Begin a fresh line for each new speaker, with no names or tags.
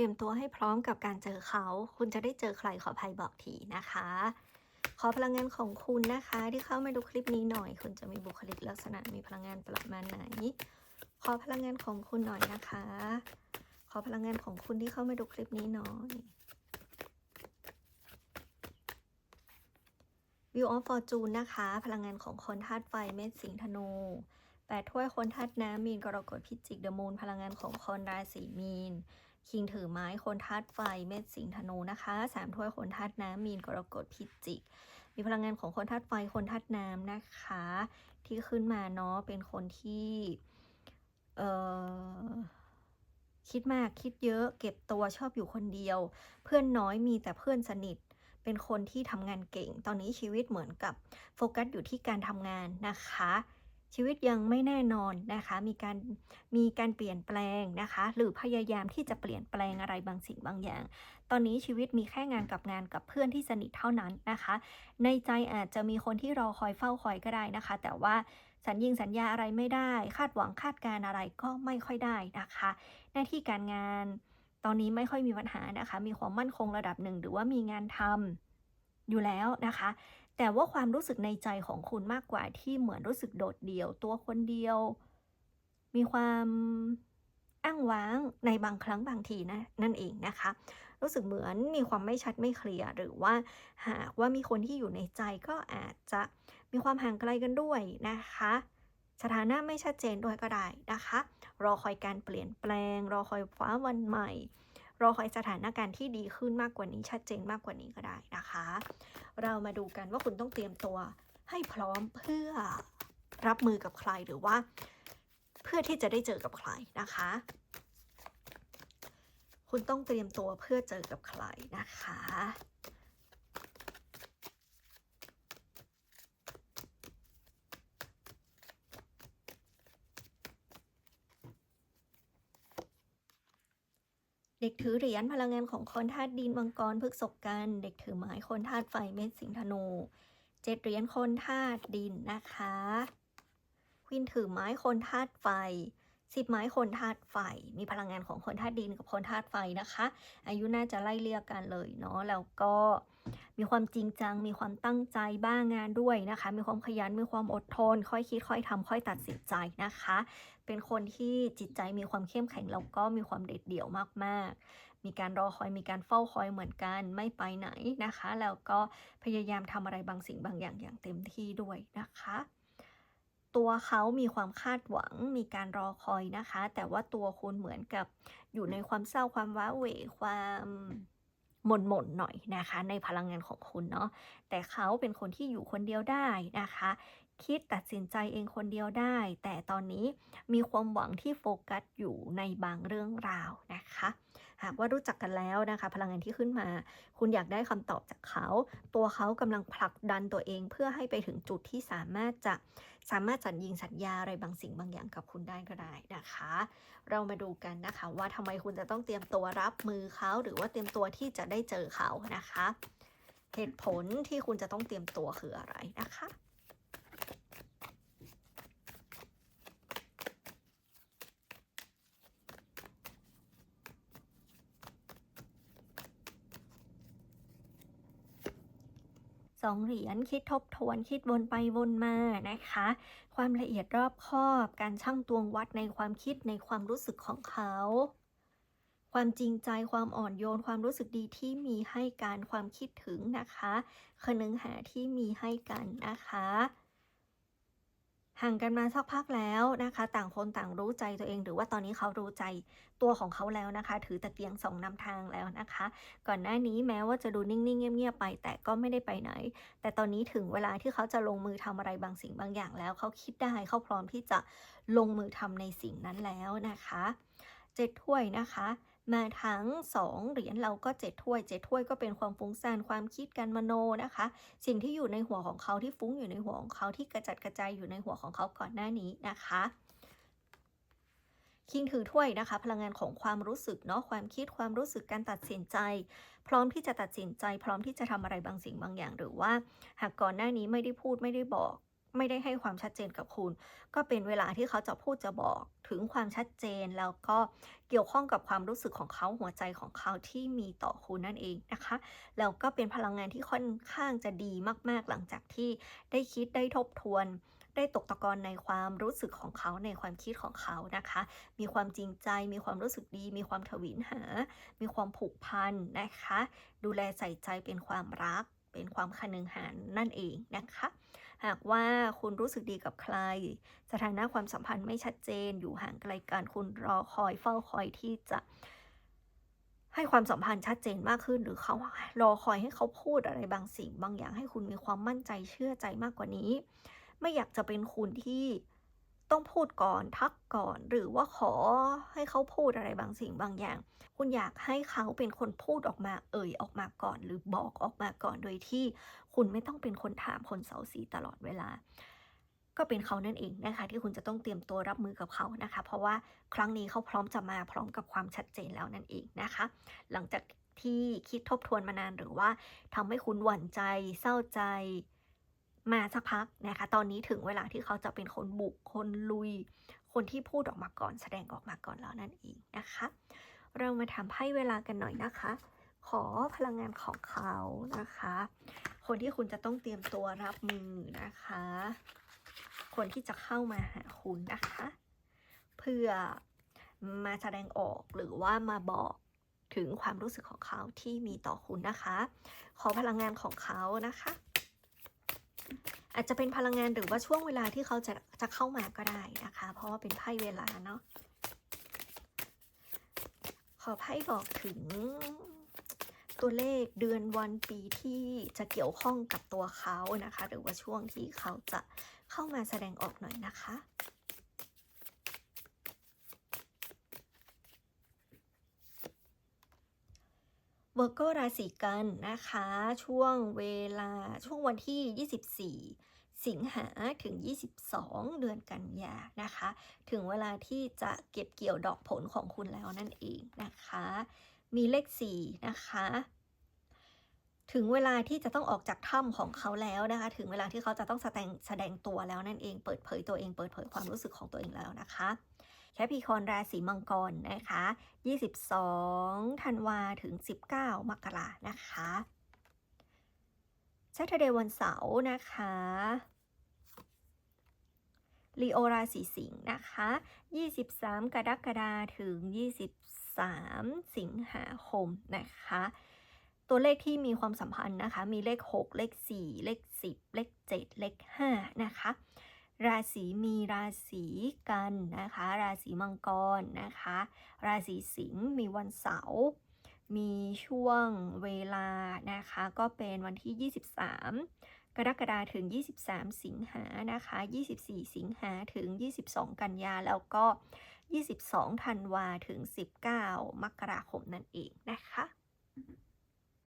ตรียมตัวให้พร้อมกับการเจอเขา คุณจะได้เจอใครขอภัยบอกทีนะคะ ขอพลังงานของคุณนะคะ ที่เข้ามาดูคลิปนี้หน่อย คุณจะมีบุคลิกลักษณะมีพลังงานประมาณไหน ขอพลังงานของคุณหน่อยนะคะ ขอพลังงานของคุณที่เข้ามาดูคลิปนี้หน่อย View of Fortune นะคะ พลังงานของคนธาตุไฟเมษสิงธนูแปดถ้วยคนธาตุน้ำมีนกรกฎพิจิกเดอะมูนพลังงานของคนราศีมีน คิงถือไม้คนธาตุไฟ เมษสิงธนูนะคะสามถ้วยคนธาตุน้ำมีนกรกฎพิจิก มีพลังงานของคนธาตุไฟคนธาตุน้ำนะคะ ที่ขึ้นมาเนาะเป็นคนที่เอ่อคิดมากคิดเยอะเก็บตัวชอบอยู่คนเดียว เพื่อนน้อยมีแต่เพื่อนสนิท เป็นคนที่ทำงานเก่ง ตอนนี้ชีวิตเหมือนกับโฟกัสอยู่ที่การทำงานนะคะ ชีวิตยังไม่แน่นอนนะคะ มีการมีการเปลี่ยนแปลงนะคะ หรือพยายามที่จะเปลี่ยนแปลงอะไรบางสิ่งบางอย่าง ตอนนี้ชีวิตมีแค่งานกับงานกับเพื่อนที่สนิทเท่านั้นนะคะ ในใจอาจจะมีคนที่รอคอยเฝ้าคอยก็ได้นะคะ แต่ว่าสัญญิงสัญญาอะไรไม่ได้ คาดหวังคาดการอะไรก็ไม่ค่อยได้นะคะ หน้าที่การงานตอนนี้ไม่ค่อยมีปัญหานะคะ มีความมั่นคงระดับหนึ่งหรือว่ามีงานทำอยู่แล้วนะคะ แต่ว่าความรู้สึกในใจของคุณมากกว่าที่เหมือนรู้สึกโดดเดี่ยวตัวคนเดียว มีความอ้างว้างในบางครั้งบางทีนะนั่นเองนะคะ รู้สึกเหมือนมีความไม่ชัดไม่เคลียร์หรือว่าหากว่ามีคนที่อยู่ในใจก็อาจจะมีความห่างไกลกันด้วยนะคะ สถานะไม่ชัดเจนด้วยก็ได้นะคะ รอคอยการเปลี่ยนแปลง รอคอยฟ้าวันใหม่ รอคอยสถานการณ์ที่ดีขึ้นมากกว่านี้ชัดเจนมากกว่านี้ก็ได้นะคะ เรามาดูกันว่าคุณต้องเตรียมตัวให้พร้อมเพื่อรับมือกับใครหรือว่า เพื่อที่จะได้เจอกับใครนะคะ คุณต้องเตรียมตัวเพื่อเจอกับใครนะคะ ด็กถือเหรียญพลังงานของคนธาตุดินมังกรพฤกษกัน เด็กถือไม้คนธาตุไฟเมษสิงธนูเจ็ดเหรียญคนธาตุดินนะคะควินถือไม้คนธาตุไฟสิบไม้คนธาตุไฟ มีพลังงานของคนธาตุดินกับคนธาตุไฟนะคะ อายุน่าจะไล่เรียกกันเลยเนาะแล้วก็ มีความจริงจัง มีความตั้งใจบ้างงานด้วยนะคะ มีความขยัน มีความอดทน ค่อยคิดค่อยทำค่อยตัดสินใจนะคะ เป็นคนที่จิตใจมีความเข้มแข็งแล้วก็มีความเด็ดเดี่ยวมากๆ มีการรอคอยมีการเฝ้าคอยเหมือนกันไม่ไปไหนนะคะ แล้วก็พยายามทำอะไรบางสิ่งบางอย่างอย่างเต็มที่ด้วยนะคะตัวเขามีความคาดหวัง มีการรอคอยนะคะ แต่ว่าตัวคุณเหมือนกับอยู่ในความเศร้าความว้าเหวความ หม่นหม่นๆหน่อยนะคะ ในพลังงานของคุณเนาะแต่เขาเป็นคนที่อยู่คนเดียวได้นะคะ คิดตัดสินใจเองคนเดียวได้ แต่ตอนนี้มีความหวังที่โฟกัสอยู่ในบางเรื่องราวนะคะ หากว่ารู้จักกันแล้วนะคะ พลังงานที่ขึ้นมา คุณอยากได้คำตอบจากเขา ตัวเขากำลังผลักดันตัวเองเพื่อให้ไปถึงจุดที่สามารถจะสามารถสัญญิงสัญญาอะไรบางสิ่งบางอย่างกับคุณได้ก็ได้นะคะ เรามาดูกันนะคะ ว่าทำไมคุณจะต้องเตรียมตัวรับมือเขาหรือว่าเตรียมตัวที่จะได้เจอเขานะคะ เหตุผลที่คุณจะต้องเตรียมตัวคืออะไรนะคะ สองเหรียญคิดทบทวนคิดวนไปวนมานะคะ ความละเอียดรอบคอบ การช่างตวงวัดในความคิดในความรู้สึกของเขา ความจริงใจความอ่อนโยนความรู้สึกดีที่มีให้การความคิดถึงนะคะ คนึงหาที่มีให้กันนะคะ ห่างกันมาสักพักแล้วนะคะ ต่างคนต่างรู้ใจตัวเอง หรือว่าตอนนี้เขารู้ใจตัวของเขาแล้วนะคะ ถือตะเกียงสองนำทางแล้วนะคะ ก่อนหน้านี้แม้ว่าจะดูนิ่งๆเงียบๆไป แต่ก็ไม่ได้ไปไหน แต่ตอนนี้ถึงเวลาที่เขาจะลงมือทำอะไรบางสิ่งบางอย่างแล้ว เขาคิดได้เขาพร้อมที่จะลงมือทำในสิ่งนั้นแล้วนะคะเจ็ดถ้วยนะคะ มาทั้งสองเหรียญเราก็เจ็ดถ้วยเจ็ดถ้วยก็เป็นความฟุ้งซ่านความคิดการมโนนะคะ สิ่งที่อยู่ในหัวของเขาที่ฟุ้งอยู่ในหัวของเขาที่กระจัดกระจายอยู่ในหัวของเขาก่อนหน้านี้นะคะคิงถือถ้วยนะคะ พลังงานของความรู้สึกเนาะความคิดความรู้สึกการตัดสินใจ พร้อมที่จะตัดสินใจ พร้อมที่จะทำอะไรบางสิ่งบางอย่าง หรือว่า หากก่อนหน้านี้ไม่ได้พูดไม่ได้บอก ไม่ได้ให้ความชัดเจนกับคุณ ก็เป็นเวลาที่เขาจะพูดจะบอกถึงความชัดเจนแล้วก็เกี่ยวข้องกับความรู้สึกของเขาหัวใจของเขาที่มีต่อคุณนั่นเองนะคะ แล้วก็เป็นพลังงานที่ค่อนข้างจะดีมาก ๆ หลังจากที่ได้คิดได้ทบทวน ได้ตกตะกอนในความรู้สึกของเขาในความคิดของเขานะคะ มีความจริงใจ มีความรู้สึกดี มีความถวิลหา มีความผูกพันนะคะ ดูแลใส่ใจเป็นความรัก เป็นความคนึงหานั่นเองนะคะ หากว่าคุณรู้สึกดีกับใคร สถานะความสัมพันธ์ไม่ชัดเจน อยู่ห่างไกลกันคุณรอคอยเฝ้าคอยที่จะให้ความสัมพันธ์ชัดเจนมากขึ้น หรือเขารอคอยให้เขาพูดอะไรบางสิ่ง บางอย่างให้คุณมีความมั่นใจเชื่อใจมากกว่านี้ ไม่อยากจะเป็นคุณที่ ต้องพูดก่อนทักก่อน หรือว่าขอให้เขาพูดอะไรบางสิ่งบางอย่าง คุณอยากให้เขาเป็นคนพูดออกมา เอ่ยออกมาก่อน หรือบอกออกมาก่อนโดยที่ คุณไม่ต้องเป็นคนถามคนเสาสีตลอดเวลา ก็เป็นเขานั่นเองนะคะ ที่คุณจะต้องเตรียมตัวรับมือกับเขานะคะ เพราะว่าครั้งนี้เขาพร้อมจะมาพร้อมกับความชัดเจนแล้วนั่นเองนะคะ หลังจากที่คิดทบทวนมานานหรือว่าทำให้คุณหวั่นใจ เศร้าใจ มาสักพักนะคะ ตอนนี้ถึงเวลาที่เขาจะเป็นคนบุก คนลุย คนที่พูดออกมาก่อน แสดงออกมาก่อนแล้วนั่นเองนะคะ เรามาทำให้เวลากันหน่อยนะคะ ขอพลังงานของเขานะคะ คนที่คุณจะต้องเตรียมตัวรับมือนะคะ คนที่จะเข้ามาหาคุณนะคะ เพื่อมาแสดงออกหรือว่ามาบอกถึงความรู้สึกของเขาที่มีต่อคุณนะคะ ขอพลังงานของเขานะคะ อาจจะเป็นพลังงานหรือว่าช่วงเวลาที่เขาจะจะเข้ามาก็ได้นะคะ เพราะว่าเป็นไพ่เวลาเนาะขอไพ่บอกถึงตัวเลขเดือนวันปีที่จะเกี่ยวข้องกับตัวเขานะคะ หรือว่าช่วงที่เขาจะเข้ามาแสดงออกหน่อยนะคะ วอร์โกราศีกันนะคะ ช่วงเวลาช่วงวันที่ 24 สิงหาถึง 22 เดือนกันยานะคะ ถึงเวลาที่จะเก็บเกี่ยวดอกผลของคุณแล้วนั่นเองนะคะ มีเลข 4 นะคะ ถึงเวลาที่จะต้องออกจากถ้ำของเขาแล้วนะคะ ถึงเวลาที่เขาจะต้องแสดงแสดงตัวแล้วนั่นเอง เปิดเผยตัวเอง เปิดเผยความรู้สึกของตัวเองแล้วนะคะ แคปิคอนราศีมังกรนะคะ 22ธันวาถึง 19 มกรานะคะชัตเดย์วันเสาร์นะคะลีโอราศีสิงห์นะคะ 23 กรกฎาคมถึง 23 สิงหาคมนะคะ ตัวเลขที่มีความสัมพันธ์นะคะ มีเลข 6 เลข 4 เลข 10 เลข 7 เลข 5 นะคะ ราศีมีราศีกันนะคะ ราศีมังกรนะคะ ราศีสิงห์มีวันเสาร์มีช่วงเวลานะคะ ก็เป็นวันที่ 23 กรกฎาถึง 23 สิงหานะคะ 24 สิงหาถึง 22 กันยาแล้วก็ 22 ธันวาถึง 19 มกราคมนั่นเองนะคะ